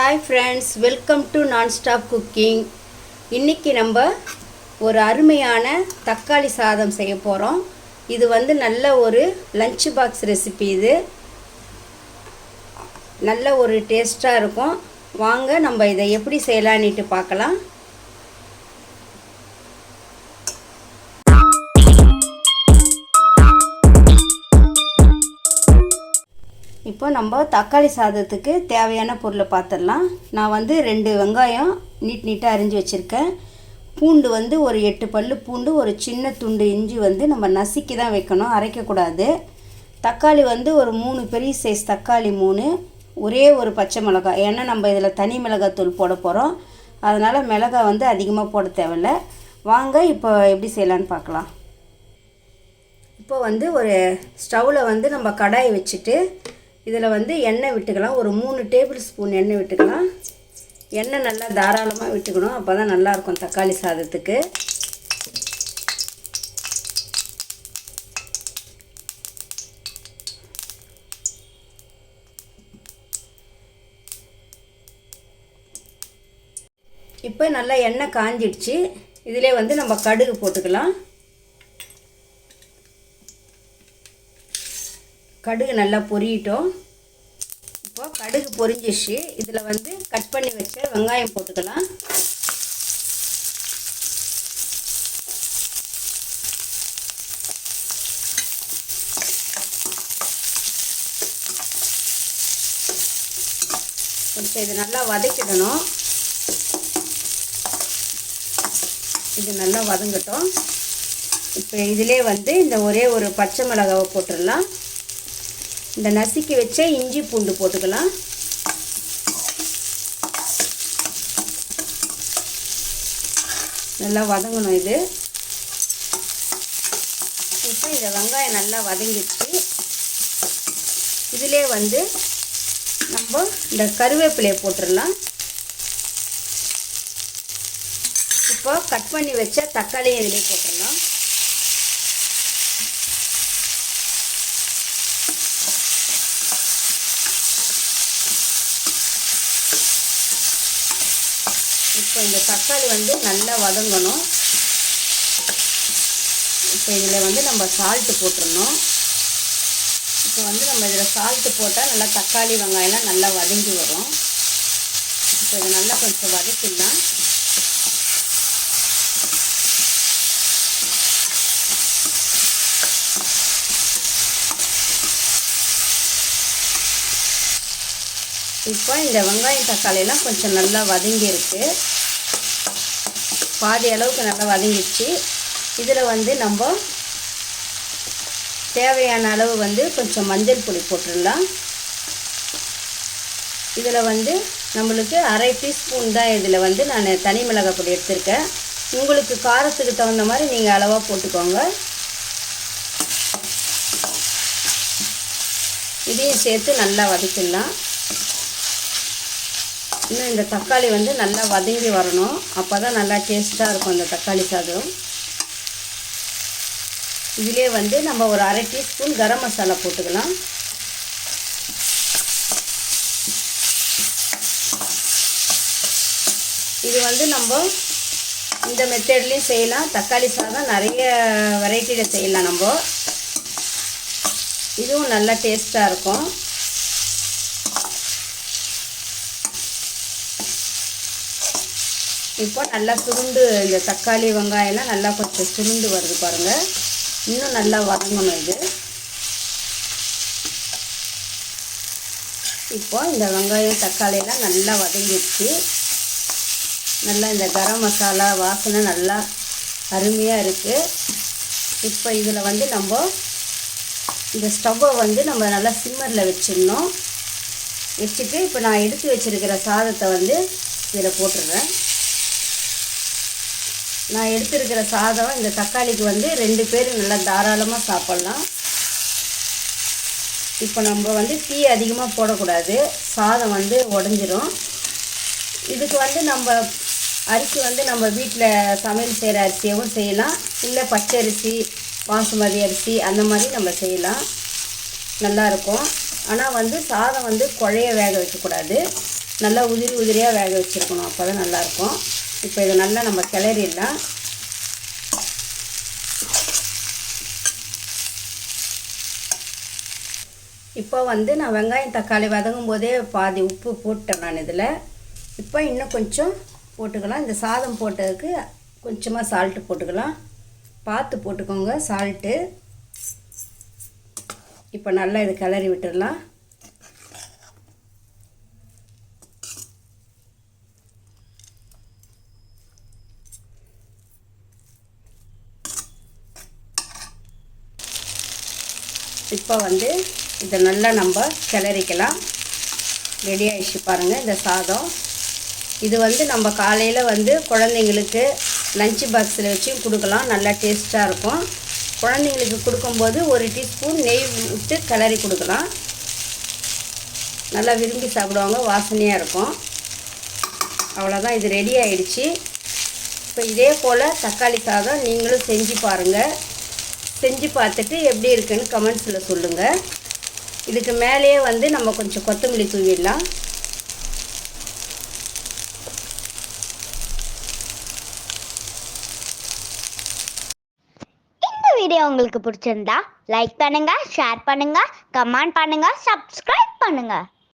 Hi friends welcome to nonstop cooking இன்றைக்கி நம்ம ஒரு அருமையான தக்காளி சாதம் செய்ய போகிறோம் இது வந்து நல்ல ஒரு லஞ்ச் பாக்ஸ் ரெசிபி இது. நல்ல ஒரு டேஸ்ட்டாக இருக்கும். வாங்க நம்ம இதை எப்படி செய்யலான்னுட்டு பார்க்கலாம். இப்போ நம்ம தக்காளி சாதத்துக்கு தேவையான பொருளை பார்த்துடலாம் நான் வந்து ரெண்டு வெங்காயம் நீட் நீட்டாக அரிஞ்சு வச்சுருக்கேன். பூண்டு வந்து ஒரு எட்டு பல் பூண்டு ஒரு சின்ன துண்டு இஞ்சி வந்து நம்ம நசுக்கி தான் வைக்கணும் அரைக்கக்கூடாது தக்காளி வந்து ஒரு மூணு பெரிய சைஸ் தக்காளி மூணு ஒரே ஒரு பச்சை மிளகாய். ஏன்னா நம்ம இதில் தனி மிளகாத்தூள் போட போகிறோம் அதனால் மிளகாய் வந்து அதிகமாக போட தேவையில்ல. வாங்க இப்போ எப்படி செய்யலான்னு பார்க்கலாம் இப்போ வந்து ஒரு ஸ்டவ்வில் வந்து நம்ம கடாயை வச்சுட்டு இதில் வந்து எண்ணெய் விட்டுக்கலாம். ஒரு மூணு டேபிள் ஸ்பூன் எண்ணெய் விட்டுக்கலாம். எண்ணெய் நல்லா தாராளமாக விட்டுக்கணும். அப்போ தான் நல்லாயிருக்கும் தக்காளி சாதத்துக்கு. இப்போ நல்லா எண்ணெய் காஞ்சிடுச்சு. இதிலே வந்து நம்ம கடுகு போட்டுக்கலாம். கடுகு நல்லா பொரியட்டும். இப்போ கடுகு பொரிஞ்சிச்சு இதில் வந்து கட் பண்ணி வச்ச வெங்காயம் போட்டுக்கலாம். கொஞ்சம் இது நல்லா வதக்கிடணும். இது நல்லா வதங்கட்டும். இப்போ இதிலே வந்து இந்த ஒரே ஒரு பச்சை மிளகாவை போட்டுடலாம். இந்த நசுக்கி வச்ச இஞ்சி பூண்டு போட்டுக்கலாம். நல்லா வதங்கணும் இது. இப்போ இந்த வெங்காயம் நல்லா வதங்கிடுச்சு. இதிலே வந்து நம்ம இந்த கருவேப்பிலையை போட்டுடலாம். இப்போ கட் பண்ணி வச்ச தக்காளியை இதிலே போட்டுடலாம். இப்போ இந்த தக்காளி வந்து நல்லா வதங்கணும். இப்போ இதில் வந்து நம்ம சால்ட்டு போட்டுடணும். இப்போ வந்து நம்ம இதில் சால்ட்டு போட்டால் நல்லா தக்காளி வெங்காயம்லாம் நல்லா வதங்கி வரும். இப்போ இதை நல்லா கொஞ்சம் வதக்கிடலாம். இப்போ இந்த வெங்காயம் தக்காளியெல்லாம் கொஞ்சம் நல்லா வதங்கி இருக்கு பாதி அளவுக்கு நல்லா வதங்கிடுச்சு. இதில் வந்து நம்ம தேவையான அளவு வந்து கொஞ்சம் மஞ்சள் பொடி போட்டுடலாம். இதில் வந்து நம்மளுக்கு அரை டீஸ்பூன் தான் இதில் வந்து நான் தனி மிளகாய் பொடி எடுத்திருக்கேன். உங்களுக்கு காரத்துக்கு தகுந்த மாதிரி நீங்கள் அளவாக போட்டுக்கோங்க. இதையும் சேர்த்து நல்லா வதக்கிடலாம். இன்னும் இந்த தக்காளி வந்து நல்லா வதங்கி வரணும். அப்போ தான் நல்லா டேஸ்ட்டாக இருக்கும் இந்த தக்காளி சாதம். இதிலே வந்து நம்ம ஒரு அரை டீஸ்பூன் கரம் மசாலா போட்டுக்கலாம். இது வந்து நம்ம இந்த மெத்தட்லேயும் செய்யலாம். தக்காளி சாதம் நிறைய வெரைட்டியில் செய்யலாம் நம்ம. இதுவும் நல்லா டேஸ்ட்டாக இருக்கும். இப்போ நல்லா சுருண்டு இந்த தக்காளி வெங்காயம்லாம் நல்லா கொஞ்சம் சுருண்டு வருது பாருங்கள் இன்னும் நல்லா வதங்கணும் இது. இப்போ இந்த வெங்காயம் தக்காளியெல்லாம் நல்லா வதங்கிடுச்சு. நல்லா இந்த கரம் மசாலா வாசனை நல்லா அருமையாக இருக்குது இப்போ இதில் வந்து நம்ம இந்த ஸ்டவ்வை வந்து நம்ம நல்லா சிம்மரில் வச்சிடணும். வச்சுட்டு இப்போ நான் எடுத்து வச்சுருக்கிற சாதத்தை வந்து இதில் போட்டுடுறேன். நான் எடுத்துருக்கிற சாதம் இந்த தக்காளிக்கு வந்து ரெண்டு பேரும் நல்லா தாராளமாக சாப்பிட்லாம். இப்போ நம்ம வந்து தீ அதிகமாக போடக்கூடாது. சாதம் வந்து உடஞ்சிரும். இதுக்கு வந்து நம்ம அரிசி வந்து நம்ம வீட்டில் சமையல் செய்கிற அரிசியாகவும் செய்யலாம். இல்லை பச்சரிசி பாசுமதி அரிசி அந்த மாதிரி நம்ம செய்யலாம். நல்லாயிருக்கும் ஆனால் வந்து சாதம் வந்து குழைய வேக வைக்கக்கூடாது. நல்லா உதிரி உதிரியாக வேக வச்சுருக்கணும். அப்போ தான் நல்லாயிருக்கும் இப்போ இதை நல்லா நம்ம கிளறிடலாம். இப்போ வந்து நான் வெங்காயம் தக்காளி வதங்கும் போதே பாதி உப்பு போட்டேன் நான் இதில். இப்போ இன்னும் கொஞ்சம் போட்டுக்கலாம். இந்த சாதம் போட்டதுக்கு கொஞ்சமாக சால்ட்டு போட்டுக்கலாம். பார்த்து போட்டுக்கோங்க சால்ட்டு இப்போ நல்லா இது கிளறி விட்டுடலாம். இப்போ வந்து இதை நல்லா நம்ம கிளறிக்கலாம். ரெடி ஆயிடுச்சு பாருங்கள் இந்த சாதம். இது வந்து நம்ம காலையில் வந்து குழந்தைங்களுக்கு லஞ்ச் பாக்ஸில் வச்சும் கொடுக்கலாம் நல்லா டேஸ்ட்டாக இருக்கும். குழந்தைங்களுக்கு கொடுக்கும்போது ஒரு டீஸ்பூன் நெய் விட்டு கிளறி கொடுக்கலாம். நல்லா விரும்பி சாப்பிடுவாங்க வாசனையாக இருக்கும். அவ்வளோதான் இது ரெடி ஆயிடுச்சு. இப்போ இதே போல் தக்காளி சாதம் நீங்களும் செஞ்சு பாருங்கள் செஞ்சு பார்த்துட்டு எப்படி இருக்குன்னு கமெண்ட்ஸில் சொல்லுங்கள் இதுக்கு மேலேயே வந்து நம்ம கொஞ்சம் கொத்தமல்லி தூவிடலாம். இந்த வீடியோ உங்களுக்கு பிடிச்சிருந்தா லைக் பண்ணுங்க ஷேர் பண்ணுங்க கமெண்ட் பண்ணுங்க சப்ஸ்கிரைப் பண்ணுங்க.